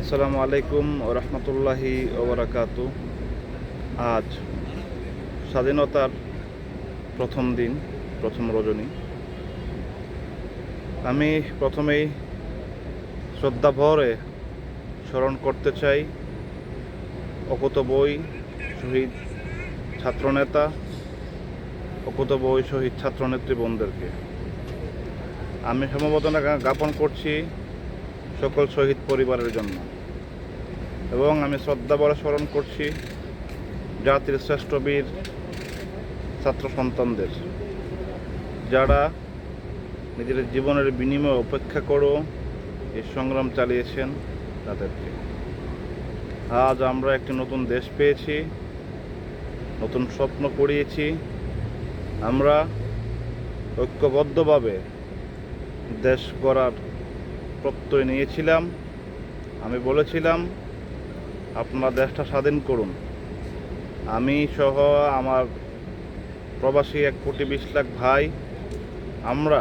আসসালামু আলাইকুম রহমতুল্লাহি ওবরাকাত আজ স্বাধীনতার প্রথম দিন, প্রথম রজনী। আমি প্রথমেই শ্রদ্ধা ভরে স্মরণ করতে চাই অকুত বই শহীদ ছাত্রনেতা, অকুত বই শহীদ ছাত্রনেত্রী বোনদেরকে আমি সমবেদনা জ্ঞাপন করছি সকল শহীদ পরিবারের জন্য। এবং আমি শ্রদ্ধা বলে স্মরণ করছি জাতির শ্রেষ্ঠ বীর ছাত্র সন্তানদের। যারা নিজের জীবনের বিনিময়ে উপেক্ষা করেও এই সংগ্রাম চালিয়েছেন তাদেরকে আজ আমরা একটি নতুন দেশ পেয়েছি, নতুন স্বপ্ন পড়িয়েছি আমরা ঐক্যবদ্ধভাবে দেশ গড়ার প্রত্যয় নিয়েছিলাম, আমি বলেছিলাম, আপনারা দেশটা স্বাধীন করুন। আমি সহ আমার প্রবাসী এক কোটি বিশ লাখ ভাই, আমরা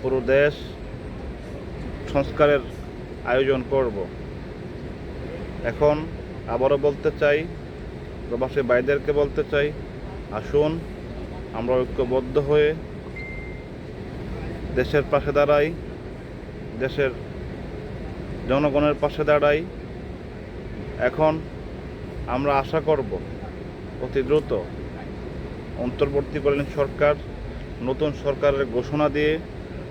পুরো দেশ সংস্কারের আয়োজন করব। এখন আবারও বলতে চাই, প্রবাসী ভাইদেরকে বলতে চাই, আসুন, আমরা ঐক্যবদ্ধ হয়ে দেশের পাশে দাঁড়াই। দেশের জনগণের পাশে দাঁড়াই। এখন আমরা আশা করব অতি দ্রুত অন্তর্বর্তীকালীন সরকার নতুন সরকারের ঘোষণা দিয়ে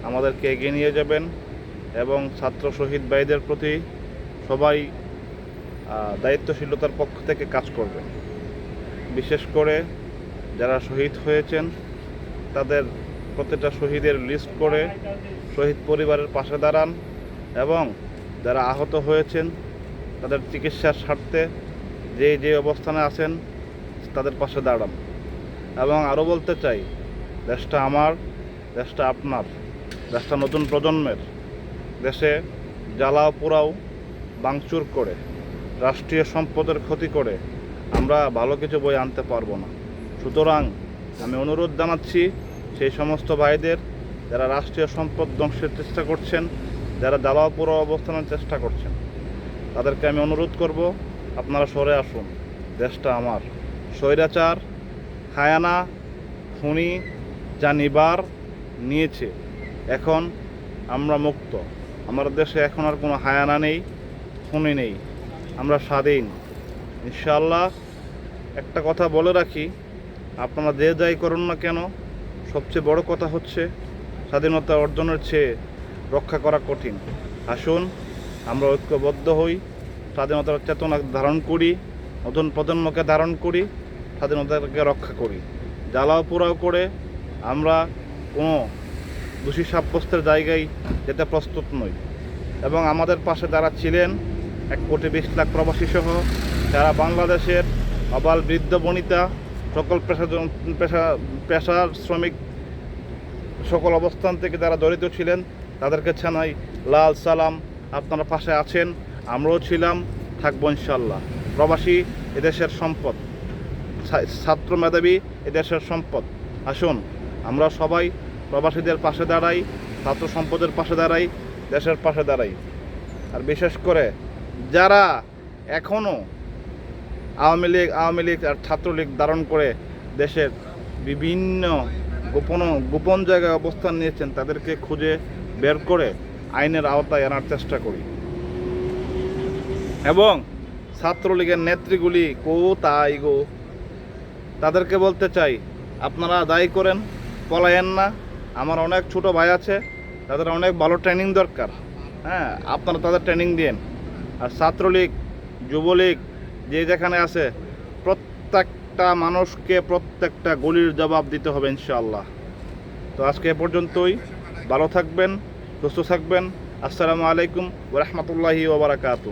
আমাদেরকে এগিয়ে নিয়ে যাবেন এবং ছাত্র শহীদ ভাইদের প্রতি সবাই দায়িত্বশীলতার পক্ষ থেকে কাজ করবেন বিশেষ করে যারা শহীদ হয়েছেন, তাদের প্রত্যেকটা শহীদের লিস্ট করে শহীদ পরিবারের পাশে দাঁড়ান এবং যারা আহত হয়েছেন, তাদের চিকিৎসার স্বার্থে যে যে অবস্থানে আছেন, তাদের পাশে দাঁড়ান। এবং আরও বলতে চাই, দেশটা আমার, দেশটা আপনার, দেশটা নতুন প্রজন্মের। দেশে জ্বালাও পোড়াও বাংচুর করে, রাষ্ট্রীয় সম্পদের ক্ষতি করে আমরা ভালো কিছু বই আনতে পারব না। সুতরাং আমি অনুরোধ জানাচ্ছি, সেই সমস্ত ভাইদের যারা রাষ্ট্রীয় সম্পদ ধ্বংসের চেষ্টা করছেন, যারা জ্বালাও পোড়াও অবস্থানের চেষ্টা করছেন, তাদেরকে আমি অনুরোধ করব, আপনারা সরে আসুন। দেশটা আমার। স্বৈরাচার, হায়ানা, খুনি যা নিবার নিয়েছে। এখন আমরা মুক্ত। আমার দেশে এখন আর কোনো হায়ানা নেই, খুনি নেই। আমরা স্বাধীন। ইনশাআল্লাহ একটা কথা বলে রাখি, আপনারা যে যাই করুন না কেন, সবচেয়ে বড় কথা হচ্ছে স্বাধীনতা অর্জনের চেয়ে রক্ষা করা কঠিন। আসুন, আমরা ঐক্যবদ্ধ হই, স্বাধীনতার চেতনা ধারণ করি, নতুন প্রজন্মকে ধারণ করি, স্বাধীনতাকে রক্ষা করি। জ্বালাও, পোড়াও করে আমরা কোনো দোষী সাব্যস্তের জায়গায় যেতে প্রস্তুত নই। এবং আমাদের পাশে যারা ছিলেন, এক কোটি বিশ লাখ প্রবাসী সহ যারা বাংলাদেশের অবাল বৃদ্ধ বনিতা, সকল পেশা পেশা পেশার শ্রমিক সকল অবস্থান থেকে যারা জড়িত ছিলেন, তাদেরকে ছানাই লাল সালাম, আপনারা পাশে আছেন, আমরাও ছিলাম, থাকব ইনশাল্লাহ প্রবাসী, এদেশের সম্পদ। ছাত্র মেধাবী, এদেশের সম্পদ। আসুন, আমরা সবাই প্রবাসীদের পাশে দাঁড়াই, ছাত্র সম্পদের পাশে দাঁড়াই, দেশের পাশে দাঁড়াই। আর বিশেষ করে, যারা এখনও আওয়ামী লীগ আওয়ামী লীগ আর ছাত্রলীগ ধারণ করে দেশের বিভিন্ন গোপন গোপন জায়গায় অবস্থান নিয়েছেন, তাদেরকে খুঁজে বের করে আইনের আওতায় আনার চেষ্টা করি। এবং ছাত্রলীগের নেত্রীগুলি কোথায় গো? তাদেরকে বলতে চাই, আপনারা দায়ী করেন, পলায়েন না। আমার অনেক ছোট ভাই আছে, তাদের অনেক ভালো ট্রেনিং দরকার। হ্যাঁ আপনারা তাদের ট্রেনিং দিন আর ছাত্রলীগ, যুবলীগ, যে যেখানে আছে প্রত্যেকটা মানুষকে প্রত্যেকটা গলির জবাব দিতে হবে ইনশাআল্লাহ। তো আজকে এ পর্যন্তই। ভালো থাকবেন, সুস্থ থাকবেন। আসসালামু আলাইকুম রহমতুল্লাহি ওবরাকাতু